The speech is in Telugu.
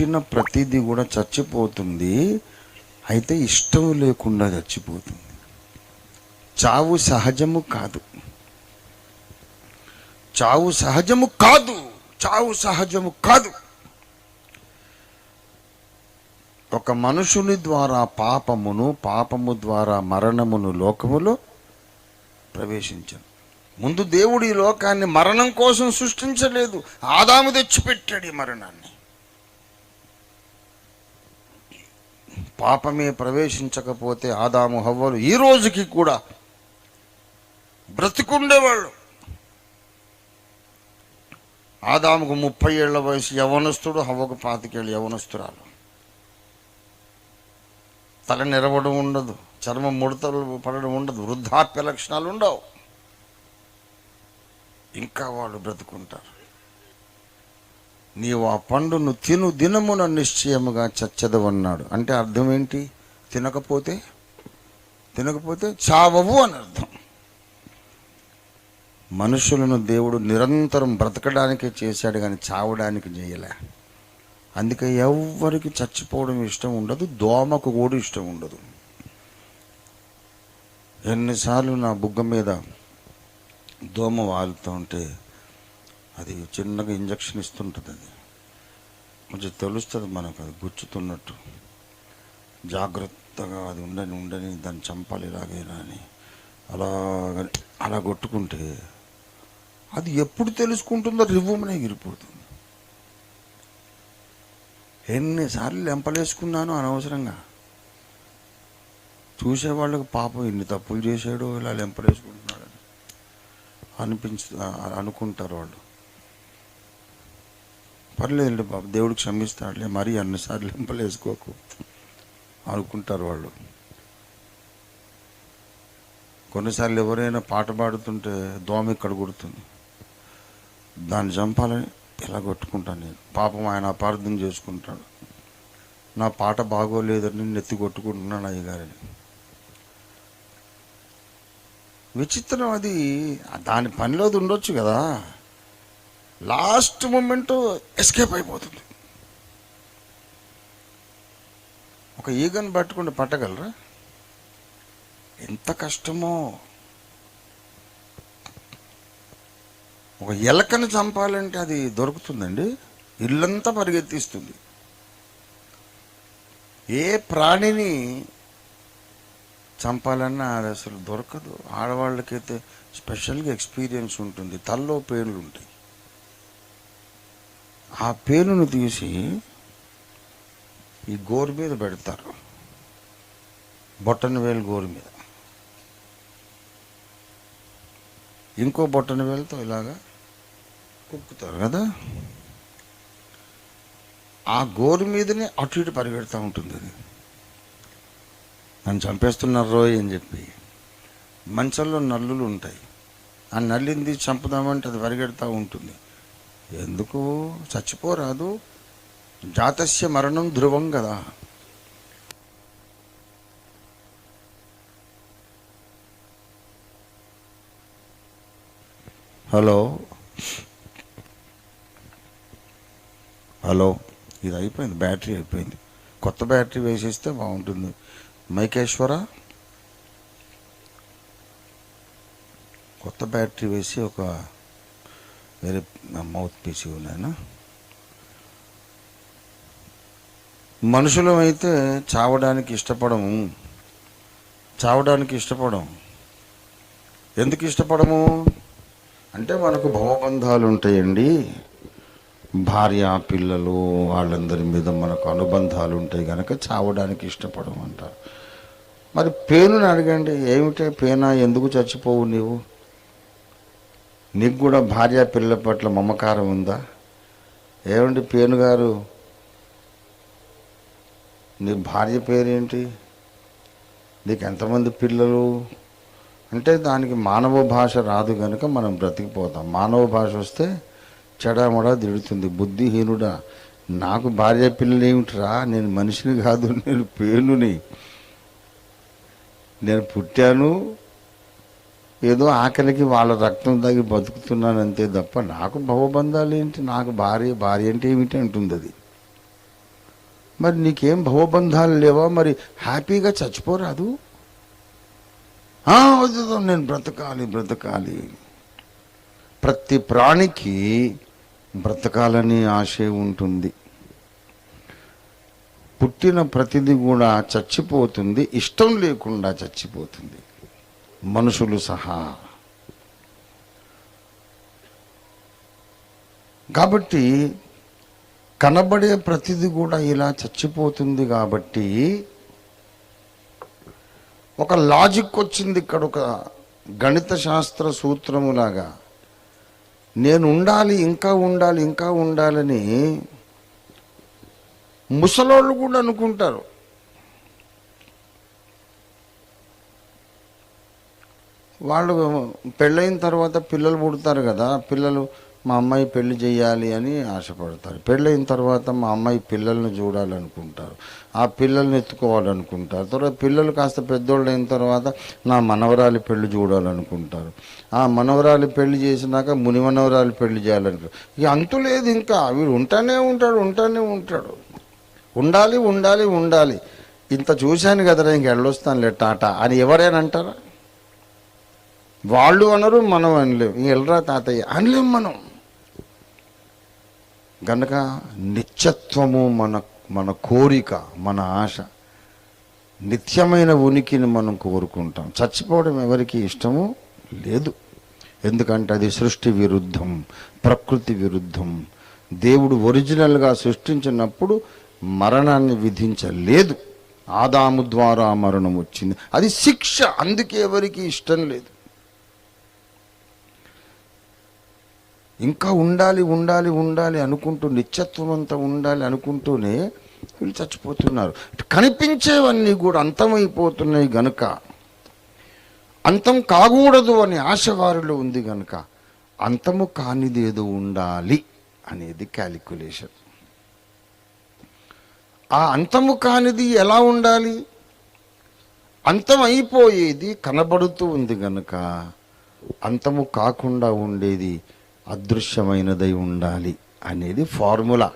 పుట్టిన ప్రతిదీ కూడా చచ్చిపోతుంది. అయితే ఇష్టం లేకుండా చచ్చిపోతుంది. చావు సహజము కాదు. చావు సహజము కాదు. చావు సహజము కాదు. ఒక మనుషుని ద్వారా పాపమును పాపము ద్వారా మరణమును లోకములో ప్రవేశించను. ముందు దేవుడు ఈ లోకాన్ని మరణం కోసం సృష్టించలేదు. ఆదాము తెచ్చిపెట్టాడు ఈ మరణాన్ని. పాపమే ప్రవేశించకపోతే ఆదాము హవ్వలు ఈ రోజుకి కూడా బ్రతికుండేవాళ్ళు. ఆదాముకు ముప్పై ఏళ్ళ వయసు యవనస్తుడు హవ్వకు పాతికేళ్ళు యవనస్తురాలు. తల నిలవడం ఉండదు చర్మం ముడతలు పడడం ఉండదు వృద్ధాప్య లక్షణాలు ఉండవు. ఇంకా వాళ్ళు బ్రతుకుంటారు. నీవు ఆ పండును తిను దినమున నిశ్చయముగా చచ్చదవన్నాడు. అంటే అర్థం ఏంటి తినకపోతే? తినకపోతే చావవు అని అర్థం. మనుషులను దేవుడు నిరంతరం బ్రతకడానికే చేశాడు కానీ చావడానికి చేయలే. అందుకే ఎవ్వరికి చచ్చిపోవడం ఇష్టం ఉండదు దోమకు కూడా ఇష్టం ఉండదు. ఎన్నిసార్లు నా బుగ్గ మీద దోమ వాలుతూ ఉంటే అది చిన్నగా ఇంజక్షన్ ఇస్తుంటుంది అది. కొంచెం తెలుస్తుంది మనకు అది గుచ్చుతున్నట్టు. జాగ్రత్తగా అది ఉండని ఉండని దాన్ని చంపాలి ఇలాగైనా అని. అలాగ అలా కొట్టుకుంటే అది ఎప్పుడు తెలుసుకుంటుందో రివ్వమనే ఎగిరిపోతుంది ఎన్నిసార్లు లెంపలేసుకున్నాను అనవసరంగా. చూసేవాళ్ళకి పాపం ఎన్ని తప్పులు చేశాడు ఇలా లెంపలేసుకుంటున్నాడని అనిపించు అనుకుంటారు వాళ్ళు. పర్లేదండి బాబు దేవుడు క్షమిస్తాడులే మరీ అన్నిసార్లు లెంపలేసుకోకు. అనుకుంటారు వాళ్ళు. కొన్నిసార్లు ఎవరైనా పాట పాడుతుంటే దోమ ఇక్కడ కొడుతుంది. దాన్ని చంపాలని ఇలా కొట్టుకుంటాను నేను? పాపం ఆయన అపార్థం చేసుకుంటాడు. నా పాట బాగోలేదని నెత్తి కొట్టుకుంటున్నాను అయ్యగారిని. విచిత్రం అది. దాని పనిలోది ఉండొచ్చు కదా. లాస్ట్ మూమెంట్ ఎస్కేప్ అయిపోతుంది. ఒక ఈగను పట్టుకుంటే పట్టగలరా? ఎంత కష్టమో. ఒక ఎలకను చంపాలంటే అది దొరుకుతుందండి. ఇల్లంతా పరిగెత్తిస్తుంది. ఏ ప్రాణిని చంపాలన్నా అది అసలు దొరకదు. ఆడవాళ్ళకైతే స్పెషల్గా ఎక్స్పీరియన్స్ ఉంటుంది. తల్లో పేర్లు ఉంటాయి. ఆ పేరును తీసి ఈ గోరు మీద పెడతారు. బొట్టన వేలు గోరు మీద. ఇంకో బొట్టన వేలతో ఇలాగా కుక్కుతారు కదా? ఆ గోరు మీదనే అటు ఇటు పరిగెడతా ఉంటుంది అది. నన్ను చంపేస్తున్నారు రోయ్ అని చెప్పి. మంచంలో నల్లులు ఉంటాయి. ఆ నల్లింది చంపుదామంటే అది పరిగెడతా ఉంటుంది. ఎందుకు? చచ్చిపోరాదు. జాతస్య మరణం ధ్రువం కదా. హలో. హలో. ఇది అయిపోయింది బ్యాటరీ అయిపోయింది. కొత్త బ్యాటరీ వేసేస్తే బాగుంటుంది. మైకేశ్వర? కొత్త బ్యాటరీ వేసి ఒక వెరీ మౌత్ uh, పీస్ ఉన్నాయనా మనుషులమైతే అయితే చావడానికి ఇష్టపడము. చావడానికి ఇష్టపడము ఎందుకు ఇష్టపడము? అంటే మనకు భవబంధాలు ఉంటాయండి భార్య పిల్లలు వాళ్ళందరి మీద మనకు అనుబంధాలు ఉంటాయి కనుక చావడానికి ఇష్టపడము అంటారు మరి పేనుని అడగండి ఏమిటే పేనా? ఎందుకు చచ్చిపోవు నీవు? నీకు కూడా భార్య పిల్లల పట్ల మమకారం ఉందా? ఏమండి పేను గారు? నీ భార్య పేరేంటి? నీకు ఎంతమంది పిల్లలు? అంటే దానికి మానవ భాష రాదు కనుక మనం బ్రతికిపోతాం. మానవ భాష వస్తే చెడమడా దిడుతుంది బుద్ధిహీనుడా. నాకు భార్య పిల్లలు ఏమిట్రా? నేను మనిషిని కాదు నేను పేనుని. నేను పుట్టాను ఏదో ఆకలికి వాళ్ళ రక్తం తాగి బతుకుతున్నాను అంతే తప్ప నాకు భవబంధాలు ఏంటి? నాకు భార్య భార్య అంటే ఏమిటి అంటుంది అది. మరి నీకేం భవబంధాలు లేవా? మరి హ్యాపీగా చచ్చిపోరాదు. "ఆ, నేను బ్రతకాలి బ్రతకాలి. ప్రతి ప్రాణికి బ్రతకాలని ఆశే ఉంటుంది. పుట్టిన ప్రతిదీ కూడా చచ్చిపోతుంది ఇష్టం లేకుండా చచ్చిపోతుంది. మనుషులు సహా. కాబట్టి కనబడే ప్రతిది కూడా ఇలా చచ్చిపోతుంది కాబట్టి ఒక లాజిక్ వచ్చింది ఇక్కడ ఒక గణిత శాస్త్ర సూత్రములాగా. నేను ఉండాలి ఇంకా ఉండాలి ఇంకా ఉండాలని ముసలోళ్ళు కూడా అనుకుంటారు. వాళ్ళు పెళ్ళైన తర్వాత పిల్లలు పుడతారు కదా పిల్లలు మా అమ్మాయి పెళ్ళి చేయాలి అని ఆశపడతారు. పెళ్ళైన తర్వాత మా అమ్మాయి పిల్లల్ని చూడాలనుకుంటారు. ఆ పిల్లల్ని ఎత్తుకోవాలనుకుంటారు. తర్వాత పిల్లలు కాస్త పెద్దోళ్ళు అయిన తర్వాత నా మనవరాలి పెళ్ళి చూడాలనుకుంటారు. ఆ మనవరాలి పెళ్ళి చేసినాక ముని మనవరాలి పెళ్ళి చేయాలనుకుంటారు. ఇక అంతు లేదు ఇంకా. వీడు ఉంటానే ఉంటాడు ఉంటానే ఉంటాడు. ఉండాలి ఉండాలి ఉండాలి. ఇంత చూశాను కదరా ఇంక వెళ్ళొస్తానులే టాటా అని ఎవరైనా అంటారా? వాళ్ళు అనరు మనం అనలేం. ఇంక తాతయ్య అనలేం మనం. గనక నిత్యత్వము మన మన కోరిక మన ఆశ నిత్యమైన ఉనికిని మనం కోరుకుంటాం. చచ్చిపోవడం ఎవరికి ఇష్టము? లేదు. ఎందుకంటే అది సృష్టి విరుద్ధం ప్రకృతి విరుద్ధం. దేవుడు ఒరిజినల్గా సృష్టించినప్పుడు మరణాన్ని విధించలేదు. ఆదాము ద్వారా మరణం వచ్చింది. అది శిక్ష అందుకే ఎవరికి ఇష్టం లేదు. ఇంకా ఉండాలి ఉండాలి ఉండాలి అనుకుంటూ నిత్యత్వం అంతా ఉండాలి అనుకుంటూనే వీళ్ళు చచ్చిపోతున్నారు. కనిపించేవన్నీ కూడా అంతమైపోతున్నాయి గనుక అంతం కాకూడదు అనే ఆశ వారిలో ఉంది గనుక అంతము కానిదేదో ఉండాలి అనేది క్యాలిక్యులేషన్. ఆ అంతము కానిది ఎలా ఉండాలి? అంతం అయిపోయేది కనబడుతూ ఉంది గనుక అంతము కాకుండా ఉండేది అదృశ్యమైనదై ఉండాలి అనేది ఫార్ములా.